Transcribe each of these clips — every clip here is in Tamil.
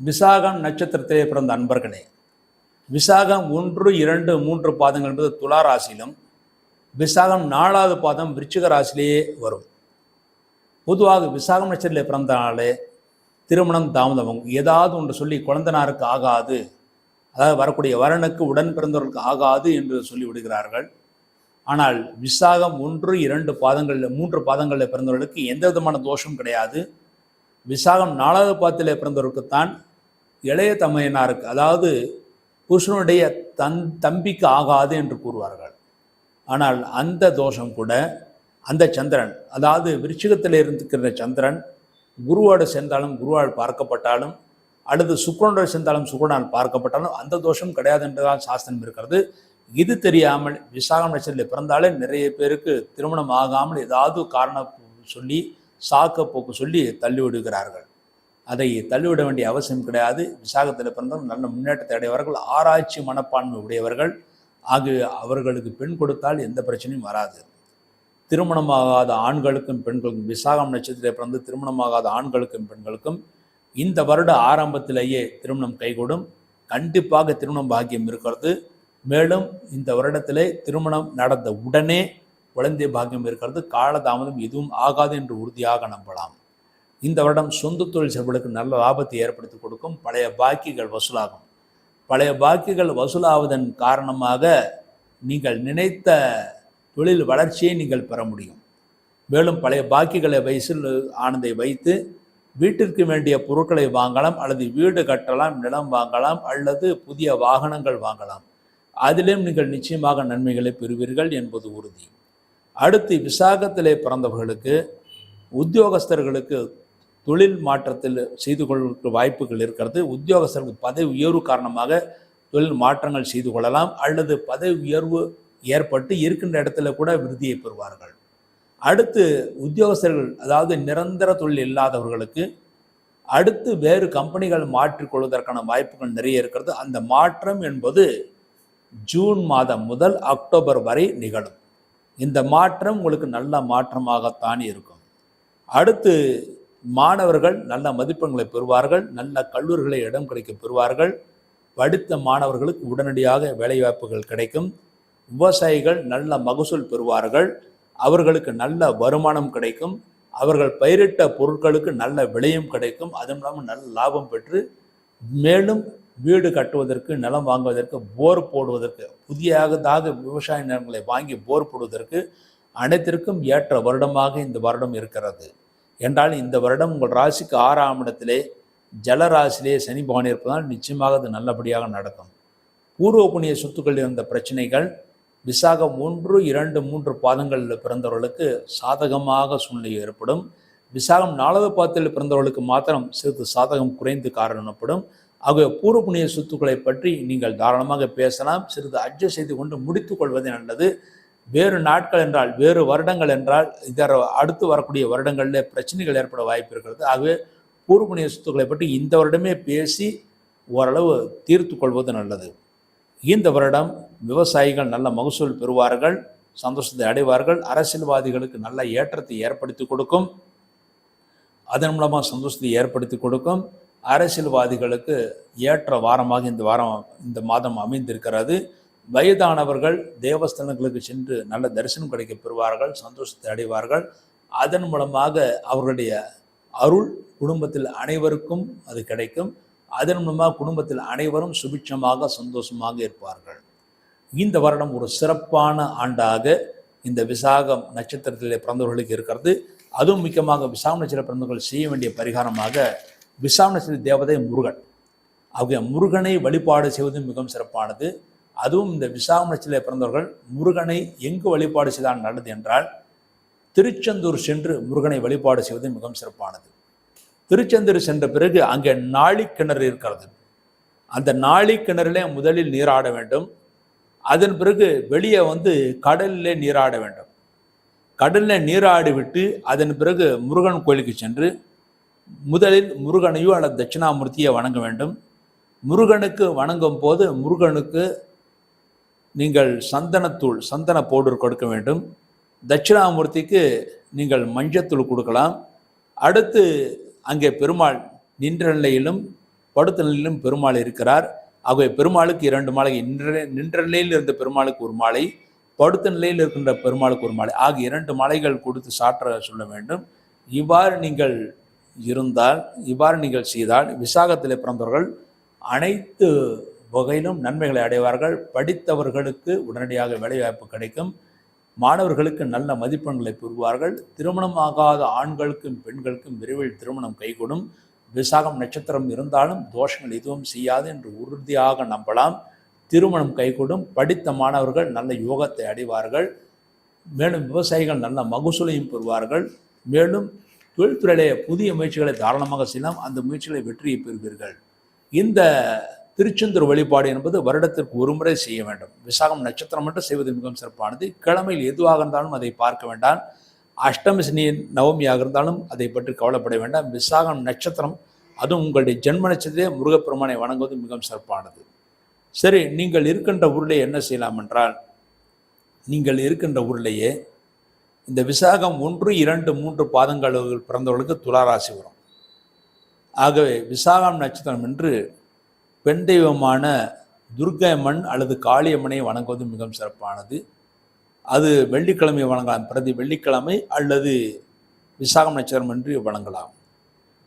விசாகம் நட்சத்திரத்திலே பிறந்த அன்பர்களே விசாகம் ஒன்று இரண்டு மூன்று பாதங்கள் என்பது துலா ராசியிலும் விசாகம் நாலாவது பாதம் விருச்சிக ராசியிலேயே வரும். பொதுவாக விசாகம் நட்சத்திரத்தில் பிறந்தனாலே திருமணம் தாமதம். ஏதாவது ஒன்று சொல்லி குழந்தனாருக்கு ஆகாது அதாவது வரக்கூடிய வரனுக்கு உடன் பிறந்தவர்களுக்கு ஆகாது என்று சொல்லிவிடுகிறார்கள் ஆனால் விசாகம் ஒன்று இரண்டு பாதங்களில் மூன்று பாதங்களில் பிறந்தவர்களுக்கு எந்த விதமான தோஷமும் கிடையாது. விசாகம் நாலாவது பாதத்தில் பிறந்தவர்களுக்குத்தான் இளைய தமையனாருக்கு அதாவது புருஷனுடைய தன் தம்பிக்கு ஆகாது என்று கூறுவார்கள். ஆனால் அந்த தோஷம் கூட அந்த சந்திரன் அதாவது விருச்சிகத்தில் இருந்துக்கிற சந்திரன் குருவோடு சேர்ந்தாலும் குருவால் பார்க்கப்பட்டாலும் அல்லது சுக்கரனோடு சேர்ந்தாலும் சுக்கரனால் பார்க்கப்பட்டாலும் அந்த தோஷம் கிடையாது என்றுதான் சாஸ்திரம் இருக்கிறது. இது தெரியாமல் விசாகம் நட்சத்திரத்தில் பிறந்தாலே நிறைய பேருக்கு திருமணம் ஆகாமல் ஏதாவது காரணம் சொல்லி சாக்க போக்கு சொல்லி தள்ளிவிடுகிறார்கள். அதை தள்ளிவிட வேண்டிய அவசியம் கிடையாது. விசாகத்தில் பிறந்தவர்கள் நல்ல முன்னேற்றத்தை அடையவர்கள் ஆராய்ச்சி மனப்பான்மை உடையவர்கள். ஆகிய அவர்களுக்கு பெண் கொடுத்தால் எந்த பிரச்சனையும் வராது. திருமணமாகாத ஆண்களுக்கும் பெண்களுக்கும் விசாகம் நட்சத்திரத்தில் பிறந்து திருமணமாகாத ஆண்களுக்கும் பெண்களுக்கும் இந்த வருட ஆரம்பத்திலேயே திருமணம் கைகூடும். கண்டிப்பாக திருமணம் பாக்கியம் இருக்கிறது. மேலும் இந்த வருடத்திலே திருமணம் நடந்த உடனே குழந்தை பாக்கியம் இருக்கிறது. காலதாமதம் எதுவும் ஆகாது என்று உறுதியாக நம்பலாம். இந்த வருடம் சொந்த தொழில் செய்வர்களுக்கு நல்ல லாபத்தை ஏற்படுத்தி கொடுக்கும். பழைய பாக்கிகள் வசூலாகும். பழைய பாக்கிகள் வசூலாவதன் காரணமாக நீங்கள் நினைத்த தொழில் வளர்ச்சியை நீங்கள் பெற முடியும். மேலும் பழைய பாக்கிகளை வயசில் ஆனதை வைத்து வீட்டிற்கு வேண்டிய பொருட்களை வாங்கலாம் அல்லது வீடு கட்டலாம் நிலம் வாங்கலாம் அல்லது புதிய வாகனங்கள் வாங்கலாம். அதிலும் நீங்கள் நிச்சயமாக நன்மைகளை பெறுவீர்கள் என்பது உறுதி. அடுத்து விசாகத்திலே பிறந்தவர்களுக்கு உத்தியோகஸ்தர்களுக்கு தொழில் மாற்றத்தில் செய்து கொள்வதற்கு வாய்ப்புகள் இருக்கிறது. உத்தியோகஸ்தர்களுக்கு பதவி உயர்வு காரணமாக தொழில் மாற்றங்கள் செய்து கொள்ளலாம். அல்லது பதவி உயர்வு ஏற்பட்டு இருக்கின்ற இடத்துல கூட விருதியை பெறுவார்கள். அடுத்து உத்தியோகஸ்தர்கள் அதாவது நிரந்தர தொழில் இல்லாதவர்களுக்கு அடுத்து வேறு கம்பெனிகள் மாற்றிக்கொள்வதற்கான வாய்ப்புகள் நிறைய இருக்கிறது. அந்த மாற்றம் என்பது ஜூன் மாதம் முதல் அக்டோபர் வரை நிகழும். இந்த மாற்றம் உங்களுக்கு நல்ல மாற்றமாகத்தான் இருக்கும். அடுத்து மாணவர்கள் நல்ல மதிப்பெண்களை பெறுவார்கள் நல்ல கல்லூரிகளை இடம் கிடைக்க பெறுவார்கள். படித்த மாணவர்களுக்கு உடனடியாக வேலைவாய்ப்புகள் கிடைக்கும். விவசாயிகள் நல்ல மகசூல் பெறுவார்கள். அவர்களுக்கு நல்ல வருமானம் கிடைக்கும். அவர்கள் பயிரிட்ட பொருட்களுக்கு நல்ல விலையும் கிடைக்கும். அதுவும் இல்லாமல் நல்ல லாபம் பெற்று மேலும் வீடு கட்டுவதற்கு நிலம் வாங்குவதற்கு போர் போடுவதற்கு புதியதாக விவசாய நிலங்களை வாங்கி போர் போடுவதற்கு அனைத்திற்கும் ஏற்ற வருடமாக இந்த வருடம் இருக்கிறது. என்றால் இந்த வருடம் உங்கள் ராசிக்கு ஆறாம் இடத்திலே ஜலராசிலே சனி பகவான் இருப்பதால் நிச்சயமாக அது நல்லபடியாக நடக்கும். பூர்வ புண்ணிய சொத்துக்களில் இருந்த பிரச்சனைகள் விசாகம் ஒன்று இரண்டு மூன்று பாதங்களில் பிறந்தவர்களுக்கு சாதகமாக சூழ்நிலை ஏற்படும். விசாகம் நாலாவது பாதத்தில் பிறந்தவர்களுக்கு மாத்திரம் சிறிது சாதகம் குறைந்து காரணப்படும் ஆகவே பூர்வ புண்ணிய சொத்துக்களை பற்றி நீங்கள் தாராளமாக பேசலாம். சிறிது அட்ஜஸ்ட் செய்து கொண்டு முடித்துக் கொள்வது நல்லது. வேறு நாட்கள் என்றால் வேறு வருடங்கள் என்றால் இதர அடுத்து வரக்கூடிய வருடங்களில் பிரச்சனைகள் ஏற்பட வாய்ப்பு இருக்கிறது. ஆகவே பூர்வ சொத்துக்களை பற்றி இந்த வருடமே பேசி ஓரளவு தீர்த்து கொள்வது நல்லது. இந்த வருடம் விவசாயிகள் நல்ல மகசூல் பெறுவார்கள் சந்தோஷத்தை அடைவார்கள் அரசியல்வாதிகளுக்கு நல்ல ஏற்றத்தை ஏற்படுத்தி கொடுக்கும். அதன் மூலமாக சந்தோஷத்தை ஏற்படுத்தி கொடுக்கும். அரசியல்வாதிகளுக்கு ஏற்ற வாரமாக இந்த வாரம் இந்த மாதம் அமைந்திருக்கிறது. வயதானவர்கள் தேவஸ்தானங்களுக்கு சென்று நல்ல தரிசனம் கிடைக்க பெறுவார்கள் சந்தோஷத்தை அடைவார்கள். அதன் மூலமாக அவர்களுடைய அருள் குடும்பத்தில் அனைவருக்கும் அது கிடைக்கும். அதன் மூலமாக குடும்பத்தில் அனைவரும் சுபிட்சமாக சந்தோஷமாக இருப்பார்கள். இந்த வருடம் ஒரு சிறப்பான ஆண்டாக இந்த விசாகம் நட்சத்திரத்திலே பிறந்தவர்களுக்கு இருக்கிறது. அதுவும் முக்கியமாக விசாகம் நட்சத்திர பிறந்தவர்கள் செய்ய வேண்டிய பரிகாரமாக விசாகம் நட்சத்திர தேவதை முருகன். ஆகிய முருகனை வழிபாடு செய்வது மிகவும் சிறப்பானது. அதுவும் இந்த விசாகம் பிறந்தவர்கள் முருகனை எங்கு வழிபாடு செய்தால் நல்லது என்றால் திருச்செந்தூர் சென்று முருகனை வழிபாடு செய்வது மிகவும் சிறப்பானது. திருச்செந்தூர் சென்ற பிறகு அங்கே நாழி கிணறு இருக்கிறது. அந்த நாழி கிணறிலே முதலில் நீராட வேண்டும். அதன் பிறகு வெளியே வந்து கடலிலே நீராட வேண்டும். கடலில் நீராடி விட்டு அதன் பிறகு முருகன் கோயிலுக்கு சென்று முதலில் முருகனையோ அல்லது தட்சிணாமூர்த்தியை வணங்க வேண்டும். முருகனுக்கு வணங்கும் போது முருகனுக்கு நீங்கள் சந்தனத்தூள் சந்தன பவுடர் கொடுக்க வேண்டும். தட்சிணாமூர்த்திக்கு நீங்கள் மஞ்சத்தூள் கொடுக்கலாம். அடுத்து அங்கே பெருமாள் நின்ற நிலையிலும் படுத்த நிலையிலும் பெருமாள் இருக்கிறார். ஆகவே பெருமாளுக்கு இரண்டு மாலை நின்ற நின்ற நிலையில் இருந்த பெருமாளுக்கு ஒரு மாலை படுத்த நிலையில் இருக்கின்ற பெருமாளுக்கு ஒரு மாலை. ஆகிய இரண்டு மாலைகள் கொடுத்து சாற்ற சொல்ல வேண்டும். இவ்வாறு நீங்கள் இருந்தால் இவ்வாறு நீங்கள் செய்தால் விசாகத்தில் பிறந்தவர்கள் அனைத்து வகையிலும் நன்மைகளை அடைவார்கள். படித்தவர்களுக்கு உடனடியாக வேலைவாய்ப்பு கிடைக்கும். மாணவர்களுக்கு நல்ல மதிப்பெண்களை பெறுவார்கள். திருமணம் ஆகாத ஆண்களுக்கும் பெண்களுக்கும் விரைவில் திருமணம் கைகூடும். விசாகம் நட்சத்திரம் இருந்தாலும் தோஷங்கள் எதுவும் செய்யாது என்று உறுதியாக நம்பலாம். திருமணம் கைகூடும். படித்த மாணவர்கள் நல்ல யோகத்தை அடைவார்கள். மேலும் விவசாயிகள் நல்ல மகசூலையும் பெறுவார்கள். மேலும் தொழில்துறையிலே புதிய முயற்சிகளை தாராளமாக செய்யலாம். அந்த முயற்சிகளை வெற்றியை பெறுவீர்கள். இந்த திருச்செந்தூர் வழிபாடு என்பது வருடத்திற்கு ஒரு முறை செய்ய வேண்டும். விசாகம் நட்சத்திரம் மட்டும் செய்வது மிகவும் சிறப்பானது. கிழமையில் எதுவாக இருந்தாலும் அதை பார்க்க வேண்டாம். அஷ்டமி சனி நவமியாக இருந்தாலும் அதை பற்றி கவலைப்பட வேண்டாம். விசாகம் நட்சத்திரம் அதுவும் உங்களுடைய ஜென்ம நட்சத்திரத்தை முருகப்பெருமானை வணங்குவது மிகவும் சிறப்பானது. சரி நீங்கள் இருக்கின்ற ஊரிலே என்ன செய்யலாம் என்றால் நீங்கள் இருக்கின்ற ஊரிலேயே இந்த விசாகம் ஒன்று இரண்டு மூன்று பாதங்கள் பிறந்தவர்களுக்கு துளாராசி வரும். ஆகவே விசாகம் நட்சத்திரம் என்று பெண் தெய்வமான துர்க்கையம்மன் அல்லது காளியம்மனை வணங்குவது மிகவும் சிறப்பானது. அது வெள்ளிக்கிழமை வணங்கலாம். பிரதி வெள்ளிக்கிழமை அல்லது விசாகம் நட்சத்திரம் என்று வணங்கலாம்.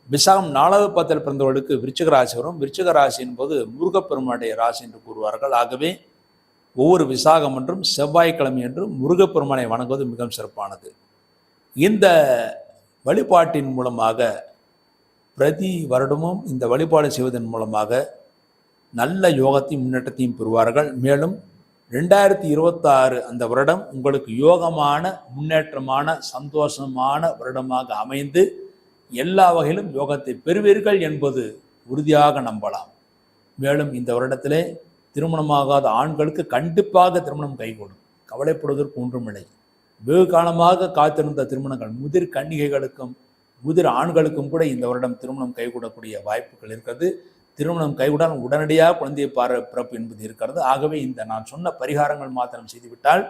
விசாகம் நாலாவது பாத்திர பிறந்தவர்களுக்கு விருச்சிக ராசி வரும். விருச்சிக ராசி என்பது முருகப்பெருமானுடைய ராசி என்று கூறுவார்கள். ஆகவே ஒவ்வொரு விசாகம் என்றும் செவ்வாய்க்கிழமை என்றும் முருகப்பெருமானை வணங்குவது மிகவும் சிறப்பானது. இந்த வழிபாட்டின் மூலமாக பிரதி வருடமும் இந்த வழிபாடு செய்வதன் மூலமாக நல்ல யோகத்தையும் முன்னேற்றத்தையும் பெறுவார்கள். மேலும் ரெண்டாயிரத்தி இருபத்தாறு அந்த வருடம் உங்களுக்கு யோகமான முன்னேற்றமான சந்தோஷமான வருடமாக அமைந்து எல்லா வகையிலும் யோகத்தை பெறுவீர்கள் என்பது உறுதியாக நம்பலாம். மேலும் இந்த வருடத்திலே திருமணமாகாத ஆண்களுக்கு கண்டிப்பாக திருமணம் கைகூடும். கவலைப்படுவதற்கு ஒன்றுமில்லை. வெகு காலமாக காத்திருந்த திருமணங்கள் முதிர் கன்னிகைகளுக்கும் முதிர் ஆண்களுக்கும் கூட இந்த வருடம் திருமணம் கைகூடக்கூடிய வாய்ப்புகள் இருக்கிறது. திருமணம் கைவிடால் உடனடியாக குழந்தையை பார பிறப்பு என்பது இருக்கிறது. ஆகவே இந்த நான் சொன்ன பரிகாரங்கள் மாத்திரம் செய்துவிட்டால்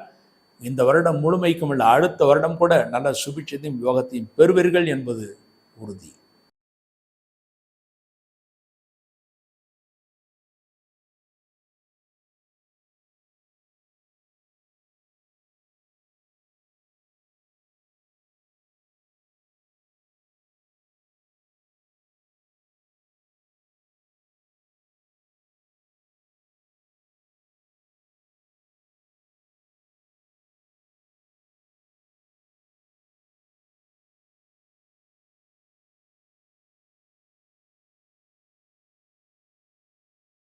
இந்த வருடம் முழுமைக்கும் இல்லை அடுத்த வருடம் கூட நல்ல சுபிட்சத்தையும் யோகத்தையும் பெறுவீர்கள் என்பது உறுதி.